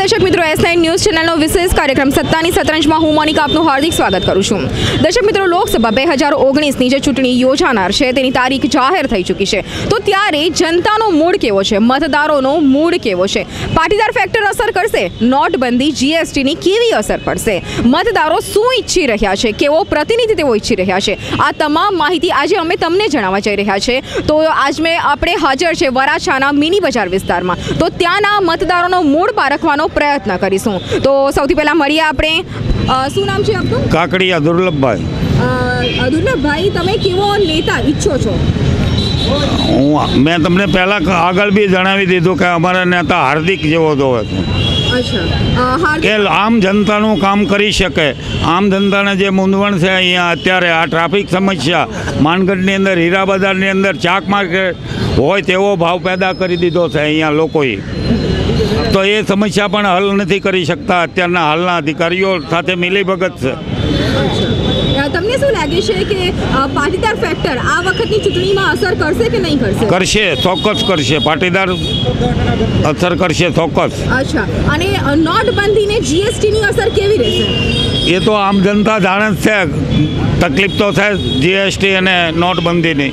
દર્શક મિત્રો S nine news ચેનલનો વિશેષ કાર્યક્રમ સત્તાની સતરંજમાં હું મોનિકા આપનું હાર્દિક સ્વાગત કરું છું. દર્શક મિત્રો, લોકસભા બે હજાર ઓગણીસની જે ચૂંટણી યોજાનાર છે, તેની તારીખ જાહેર થઈ ચૂકી છે. તો ત્યારે જનતાનો મૂડ કેવો છે? મતદારોનો મૂડ કેવો છે? પાટીદાર ફેક્ટર અસર કરશે? નોટબંધી જીએસટીની કેવી અસર પડશે? મતદારો શું ઈચ્છી રહ્યા છે? કેવો પ્રતિનિધિ તેઓ ઈચ્છી રહ્યા છે? આ તમામ માહિતી આજે અમે તમને જણાવવા જઈ રહ્યા છે. તો આજ મેં આપણે હાજર છે વરાછાના મિની બજાર વિસ્તારમાં. તો ત્યાંના મતદારોનો મૂડ પારખવાનો પ્રયત્ન કરીશું. તો સૌથી પહેલાં મળીએ આપણે. શું નામ છે આપનું? કાકડિયા દુર્લભભાઈ. દુર્લભભાઈ તમે કેવો નેતા ઈચ્છો છો? હું મેં તમને પહેલાં આગળ બી જણાવી દીધું કે અમારા નેતા હાર્દિક જેવો જોવે કે આમ જનતાનું કામ કરી શકે. આમ જનતાને જે મૂંઝવણ છે અહીંયા અત્યારે આ ટ્રાફિક સમસ્યા માનગઢની અંદર હીરા બજારની અંદર ચાક માર્કેટ હોય તેવો ભાવ પેદા કરી દીધો છે અહીંયા લોકોએ. તો એ સમસ્યા પણ હલ નથી કરી શકતા અત્યારના હાલના અધિકારીઓ સાથે મિલીભગત છે. તમને શું લાગે છે કે પાટીદાર ફેક્ટર આ વખતની ચૂંટણીમાં અસર કરશે કે નહીં કરશે? કરશે ચોક્કસ કરશે. પાટીદાર અસર કરશે ચોક્કસ. અચ્છા. અને નોટબંધીને જીએસટીની અસર કેવી રહેશે? એ તો આમ જનતા જાણે જ છે. તકલીફ તો થાય જીએસટી અને નોટબંધીની.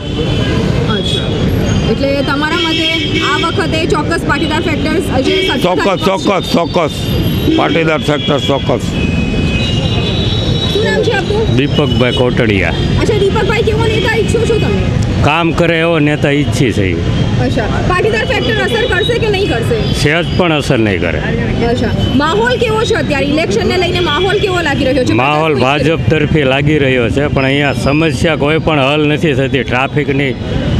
એટલે તમારા મતે આ વખતે ચોક્કસ પાટીદાર ફેક્ટર્સ ચોક્કસ ચોક્કસ ચોક્કસ. પાટીદાર ફેક્ટર ચોક્કસ. શું નામ છે આપનું? દીપકભાઈ કોટડિયા. અચ્છા દીપકભાઈ કેવો નેતા ઈચ્છો છો તમે? કામ કરે એવો નેતા ઈચ્છી છે. અચ્છા. પાટીદાર ફેક્ટર અસર કરશે કે નહીં કરશે? સહેજ પણ અસર નહીં કરે. અચ્છા. માહોલ કેવો છે અત્યારે? ઇલેક્શનને લઈને માહોલ કેવો લાગી રહ્યો છે? માહોલ ભાજપ તરફી લાગી રહ્યો છે પણ અહીંયા સમસ્યા કોઈ પણ હલ નથી થતી. ટ્રાફિકની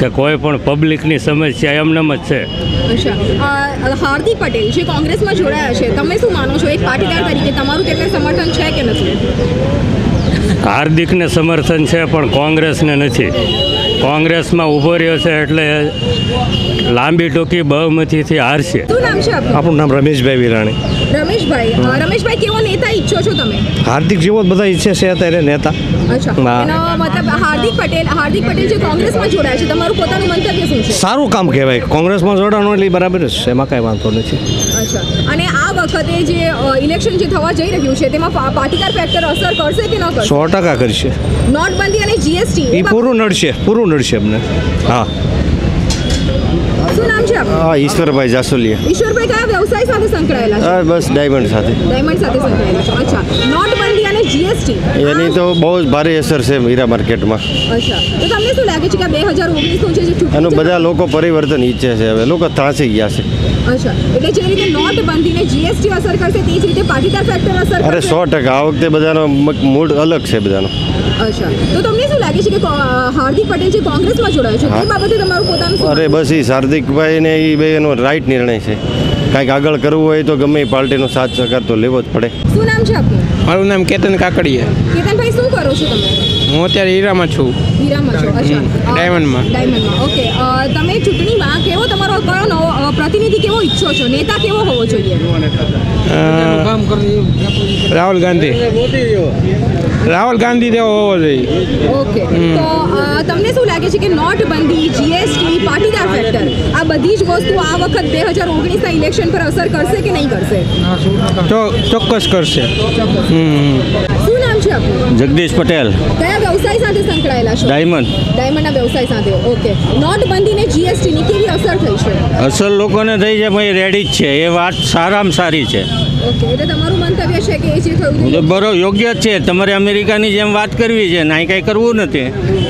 કે કોઈ પણ પબ્લિકની સમસ્યા એમનેમ જ છે. હાર્દિક પટેલ જે કોંગ્રેસમાં જોડાયા છે તમે શું માનો છો? એક પાટીદાર તરીકે તમારું તેમને સમર્થન છે કે નથી? હાર્દિકને સમર્થન છે પણ કોંગ્રેસને નથી. કોંગ્રેસમાં ઊભો રહ્યો છે એટલે લાંબી ટૂંકી બહુમતીથી હારશે. શું નામ છે આપનું આપણું નામ રમેશભાઈ વિરાણી. રમેશભાઈ. અ, રમેશભાઈ કેવો નેતા ઈચ્છો છો તમે? હાર્દિક જેવો જ બધા ઈચ્છે છે અત્યારે નેતા. અચ્છા. હા. એનો મતલબ હાર્દિક પટેલ હાર્દિક પટેલ જે કોંગ્રેસમાં જોડાયા છે તમારું પોતાનું મંતવ્ય શું છે? સારું કામ કહેવાય. કોંગ્રેસમાં જોડાણો એટલે ઈ બરાબર જ છે એમાં કાંઈ વાંધો નથી. અચ્છા. અને આ વખતે જે અ, ઇલેક્શન જે થવા જઈ રહ્યું છે તેમાં પા- પાટીદાર ફેક્ટર અસર કરશે કે ન કરશે? સો ટકા કરશે. નોટબંધી અને જીએસટી એ પૂરું નડશે પૂરું નડશે અમને. હા. શું નામ છે આપનું? હા ઈશ્વરભાઈ જાસોલિયા ઈશ્વરભાઈ કયા વ્યવસાય સાથે સંકળાયેલા છે? બસ ડાયમંડ સાથે. ડાયમંડ સાથે સંકળાયેલા છે. અચ્છા. નોટબંધી અને જીએસટી એની તો બહુ જ ભારે અસર છે હીરા માર્કેટમાં. અચ્છા. તો તમને શું લાગે છે કે બે હજાર ઓગણીસનું છે જે એનું બધા લોકો પરિવર્તન ઈચ્છે છે હવે. લોકો ત્રાસી ગયા છે. અચ્છા. એટલે જે રીતે નોટબંધીને જીએસટી અસર કરશે તે જ રીતે પાટીદાર ફેક્ટર અસર અરે કરશે સો ટકા. આ વખતે બધાનો મૂડ અલગ છે બધાનો. અચ્છા. તો તમને શું લાગે છે કે હાર્દિક પટેલ જે કોંગ્રેસમાં જોડાયો છે તે બાબતે તમારું પોતાનું અરે બસ એ હાર્દિકભાઈ ને એ બે એનો રાઈટ નિર્ણય છે. કાંઈક આગળ કરવું હોય તો ગમે એ પાર્ટીનો સાથ સહકાર તો લેવો જ પડે. શું નામ છે આપનું? મારું નામ કેતન કાકડિયા કેતનભાઈ શું કરો છો તમે? હું અત્યારે હીરામાં છું. હીરામાં છો અચ્છા. ડાયમંડમાં. ડાયમંડમાં. ઓકે તમે ચૂંટણીમાં કેવો તમારો કયો નવો પ્રતિનિધિ કેવો ઈચ્છો છો? નેતા કેવો હોવો જોઈએ? રાહુલ ગાંધી. રાહુલ ગાંધી જેવો હોવો જોઈએ. ઓકે તો તમને શું લાગે છે કે નોટબંધી જીએસટી પાટીદાર ફેક્ટર આ બધી જ વસ્તુ આ વખત બે હજાર ઓગણીસના ઇલેક્શન પર અસર કરશે કે નહીં કરશે? ચોક્કસ કરશે. હમ. જગદીશ પટેલ. કયા વ્યવસાય સાથે સંકળાયેલા છો? ડાયમંડ. ડાયમંડના વ્યવસાય સાથે. ઓકે. નોટબંધી ને જીએસટીની કેવી અસર થઈ છે? અસલ લોકોને થઈ છે ભાઈ રેડી જ છે. એ વાત સારામાં સારી છે. ઓકે. એટલે તમારું મંતવ્ય છે કે એ જે થયું બરો યોગ્ય જ છે. તમારે અમેરિકાની જેમ વાત કરવી છે નાઈ કાંઈ કરવું નથી.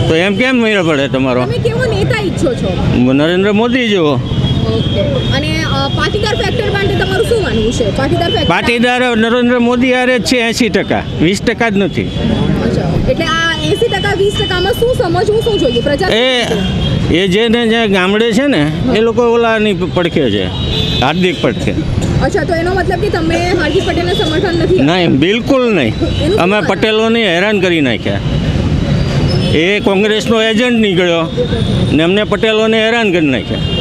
તો એમ કેમ મેળ પડે તમારો? તમે કેવો નેતા ઈચ્છો છો? નરેન્દ્ર મોદી જેવો. ઓકે. અને પાટીદાર ફેક્ટર માટે તમારું શું માનવું છે? પાટીદાર ફેક્ટર પાટીદાર નરેન્દ્ર મોદી આરે જ છે એંસી ટકા. વીસ ટકા જ નથી. એટલે આ એસી ટકા વીસ ટકામાં શું સમજવું શું જોઈએ? પ્રજા એ એ જેને જે ગામડે છે ને એ લોકો ઓલાની પડખે છે. હાર્દિક પડખે. અચ્છા તો એનો મતલબ કે તમે હાર્દિક પટેલને સમર્થન નથી નહીં બિલકુલ નહીં. અમે પટેલોને હેરાન કરી નાખ્યા. એ કોંગ્રેસનો એજન્ટ નીકળ્યો ને અમને પટેલોને હેરાન કરી નાખ્યા.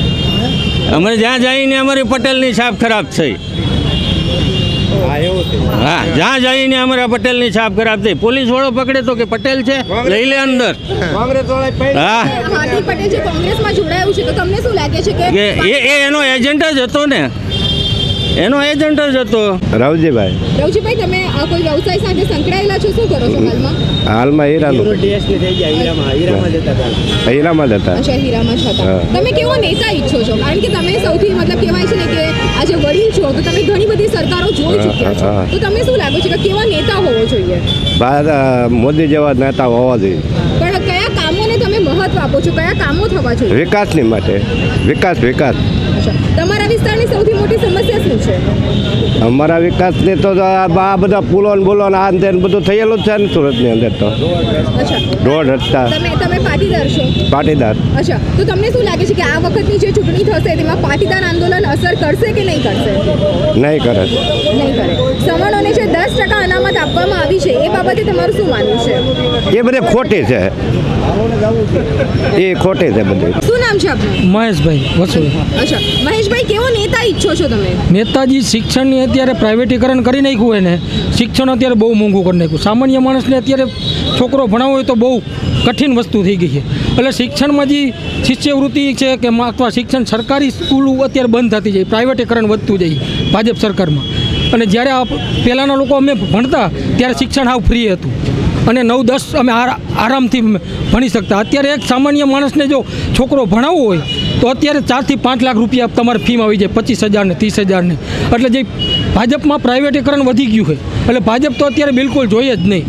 અમે જ્યાં જઈને અમારી પટેલની છાપ ખરાબ થઈ. હા જ્યાં જઈને અમારા પટેલની છાપ ખરાબ થઈ. પોલીસ વાળો પકડે તો કે પટેલ છે લઈ લે અંદર. હા. હાર્દિક પટેલ જે કોંગ્રેસમાં જોડાયું છે તો તમને શું લાગે છે કે કે એ એ એનો એજન્ટ જ હતો ને. એનો એજન્ટ જ હતો. રાવજીભાઈ. રાવજીભાઈ તમે આ કોઈ વ્યવસાય સાથે સંકળાયેલા છો? શું કરો છો હાલમાં? હાલમાં હીરાનું. હીરામાં જ હતા. અચ્છા હીરામાં જ હતા. તમે કેવો નેતા ઈચ્છો છો? કારણ કે તમે સૌથી મતલબ કહેવાય છે ને કે આજે વડીલ છો તો તમે ઘણી બધી સરકારો જોઈ ચૂક્યા છો. તો તમને શું લાગે છે કે કેવા નેતા હોવો જોઈએ? ભારત મોદી જેવા નેતા હોવા જોઈએ. પણ કયા કામોને તમે મહત્વ આપો છો? કયા કામો થવા જોઈએ? વિકાસની માટે. વિકાસ વિકાસ. વિસ્તારની સૌથી મોટી સમસ્યા શું છે? અમારા વિકાસની તો આ બધા પુલો ને બોલો ને આ ને બધું થયેલું જ છે ને સુરતની અંદર તો. રોડ રસ્તા તમે પાટીદાર છો? પાટીદાર. અચ્છા. તો તમને શું લાગે છે કે આ વખતની જે ચૂંટણી થશે તેમાં પાટીદાર આંદોલન અસર કરશે કે નહીં કરશે? નહીં કરે. નહીં કરે. સવર્ણોને જે દસ ટકા અનામત આપવામાં આવી છે એ બાબતે તમારું શું માનવું છે? એ બધે ખોટી છે. એ ખોટી છે બધી. નામ છે આપનું? મહેશભાઈ વસુલ અચ્છા. મહેશભાઈ કેવો નેતા ઈચ્છો છો તમે? નેતાજી શિક્ષણની અત્યારે પ્રાઇવેટીકરણ કરી નાખ્યું હોય ને શિક્ષણ અત્યારે બહુ મોંઘું કરી નાખ્યું. સામાન્ય માણસને અત્યારે છોકરો ભણાવો હોય તો બહુ કઠિન વસ્તુ થઈ ગઈ છે. એટલે શિક્ષણમાં જે શિષ્યવૃત્તિ છે કે અથવા શિક્ષણ સરકારી સ્કૂલો અત્યારે બંધ થતી જાય પ્રાઇવેટીકરણ વધતું જાય ભાજપ સરકારમાં. અને જ્યારે આ પહેલાંના લોકો અમે ભણતા, ત્યારે શિક્ષણ હાવ ફ્રી હતું. અને નવ, દસ અમે આરા- આરામથી ભણી શકતા. અત્યારે એક સામાન્ય માણસને જો છોકરો ભણાવવો હોય, તો અત્યારે ચારથી પાંચ લાખ રૂપિયા તમારે ફીમાં આવી જાય, પચીસ હજારને, ત્રીસ હજારને. એટલે જે ભાજપમાં પ્રાઇવેટીકરણ વધી ગયું છે, એટલે ભાજપ તો અત્યારે બિલકુલ જોઈએ જ નહીં.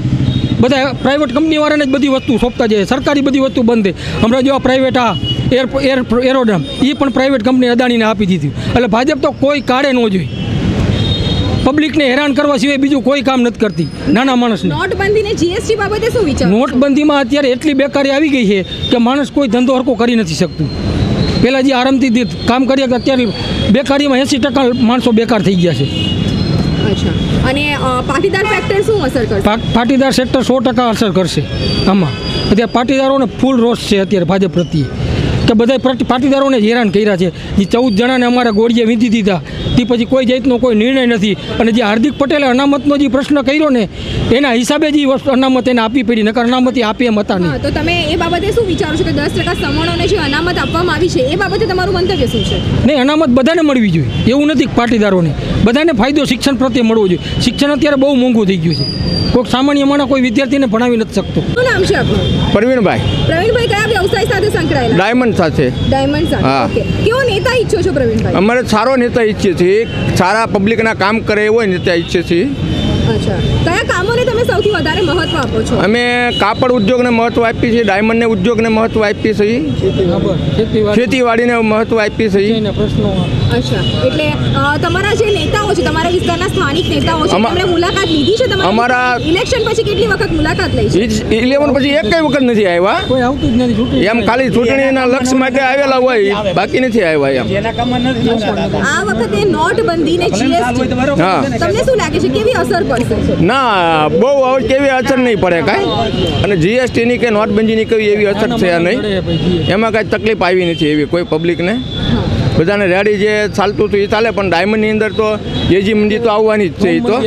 બધા પ્રાઇવેટ કંપનીવાળાને જ બધી વસ્તુ સોંપતા જાય સરકારી બધી વસ્તુ બંધ હમણાં જો આ પ્રાઇવેટ આ એર એર એરોડ્રામ એ પણ પ્રાઇવેટ કંપની અદાણીને આપી દીધી. એટલે ભાજપ તો કોઈ કાળે ન જોઈએ. પબ્લિકને હેરાન કરવા સિવાય બીજું કોઈ કામ નથી કરતી. નાના માણસને. નોટબંધીને જીએસટી બાબતે શું વિચાર નોટબંધીમાં અત્યારે એટલી બેકારી આવી ગઈ છે કે માણસ કોઈ ધંધો હરકો કરી નથી શકતું. પહેલાં જે આરામથી કામ કરીએ કે અત્યારે બેકારીમાં એંસી ટકા માણસો બેકાર થઈ ગયા છે. અને પાટીદાર ફેક્ટર શું અસર કરશે? પાટીદાર સેક્ટર સો ટકા અસર કરશે. આમાં. અત્યારે પાટીદારોને ફૂલ રોષ છે અત્યારે ભાજપ પ્રત્યે. કે બધા પાટીદારોને જ હેરાન કર્યા છે. જે ચૌદ જણાને અમારા ગોળીએ વીંધી દીધા. તે પછી કોઈ જાતનો કોઈ નિર્ણય નથી. અને જે હાર્દિક પટેલે અનામતનો જે પ્રશ્ન કર્યો ને એના હિસાબે જ એ વસ્તુ અનામત એને આપવી પડી. નકર અનામત આપી એમ હતા નહીં. તો તમે એ બાબતે શું વિચારો છો કે દસ ટકા સમણોને જે અનામત આપવામાં આવી છે એ બાબતે તમારું મંતવ્ય શું છે? નહીં અનામત બધાને મળવી જોઈએ. એવું નથી પાટીદારોને. બધાને ફાયદો શિક્ષણ પ્રત્યે મળવો જોઈએ. શિક્ષણ અત્યારે બહુ મોંઘું થઈ ગયું છે. કોઈક સામાન્ય માણસ કોઈ વિદ્યાર્થીને ભણાવી નથી શકતો. શું નામ છે આપનું? પ્રવીણભાઈ. પ્રવીણભાઈ કયા વ્યવસાય સાથે સંકળાયેલા? ડાયમંડ સાથે. ડાયમંડ સાથે હા. ઓકે. કેવો નેતા ઈચ્છો છો પ્રવીણભાઈ? અમારે સારો નેતા ઈચ્છીએ છીએ સારા પબ્લિકના કામ કરે એવો નેતા ઈચ્છીએ છીએ અચ્છા. કયા કામોને તમે સૌથી વધારે મહત્વ આપો છો? અમે કાપડ ઉદ્યોગને મહત્વ આપીએ છીએ ડાયમંડને ઉદ્યોગને મહત્વ આપીએ છીએ. ખેતીવાડીને મહત્વ આપીએ છીએ. પ્રશ્નો અચ્છા એટલે તમારા જે નેતાઓ છે તમારા વિસ્તારના સ્થાનિક નેતાઓ છે તેમણે મુલાકાત લીધી છે તમારા? અમારા- ઇલેક્શન પછી કેટલી વખત મુલાકાત લઈ છે? ઇલેવન પછી એક કઈ વખત નથી આવ્યા. કોઈ આવતું જ નથી એમ ખાલી ચૂંટણીના લક્ષ્ય માટે આવેલા હોય બાકી નથી આવ્યા એમ. આ વખતે નોટબંધી જીએસટી તમને શું લાગે છે કેવી અસર પડશે? ના બહુ હવે કેવી અસર નહીં પડે કાંઈ. અને જીએસટીની કે નોટબંધીની કોઈ એવી અસર છે નહીં. એમાં કાંઈ તકલીફ આવી નથી એવી કોઈ પબ્લિકને. બધાને રેડી જે ચાલતું હતું એ ચાલે પણ ડાયમંડની અંદર તો તેજી મંદી તો આવવાની જ છે એ તો.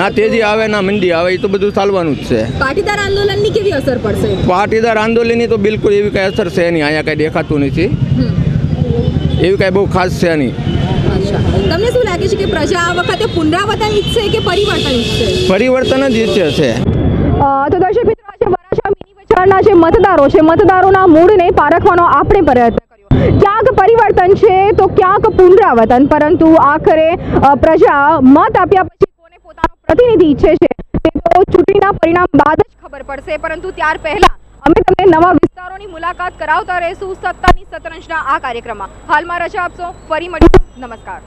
ના તેજી આવે ના મંદી આવે એ તો બધું ચાલવાનું જ છે. પાટીદાર આંદોલનની કેવી અસર પડશે? પાટીદાર આંદોલનની તો બિલકુલ એવી કાંઈ અસર છે નહીં અહીંયા કાંઈ દેખાતું નથી. એવી કાંઈ બહુ ખાસ છે નહીં. અચ્છા તમને શું લાગે છે કે પ્રજા આ વખતે પુનરાવર્તન ઈચ્છે કે પરિવર્તન ઈચ્છે? પરિવર્તન જ ઈચ્છે છે. તો દર્શક મિત્રો આજે વરાછા મિની બજારના જે મતદારો છે મતદારોના મૂળને પારખવાનો આપણે પ્રયત્ન કર્યો. ક્યાંક પરિવર્તન છે તો ક્યાંક પુનરાવર્તન. પરંતુ આખરે પ્રજા મત આપ્યા પછી કોને પોતાનો પ્રતિનિધિ ઈચ્છે છે તે તો ચૂંટણીના પરિણામ બાદ જ ખબર પડશે. પરંતુ ત્યાર પહેલા અમે તમને નવા વિસ્તારોની મુલાકાત કરાવતા રહીશું સત્તાની સતરંજના આ કાર્યક્રમમાં. હાલમાં રજા આપશો, ફરી મળીશું. નમસ્કાર.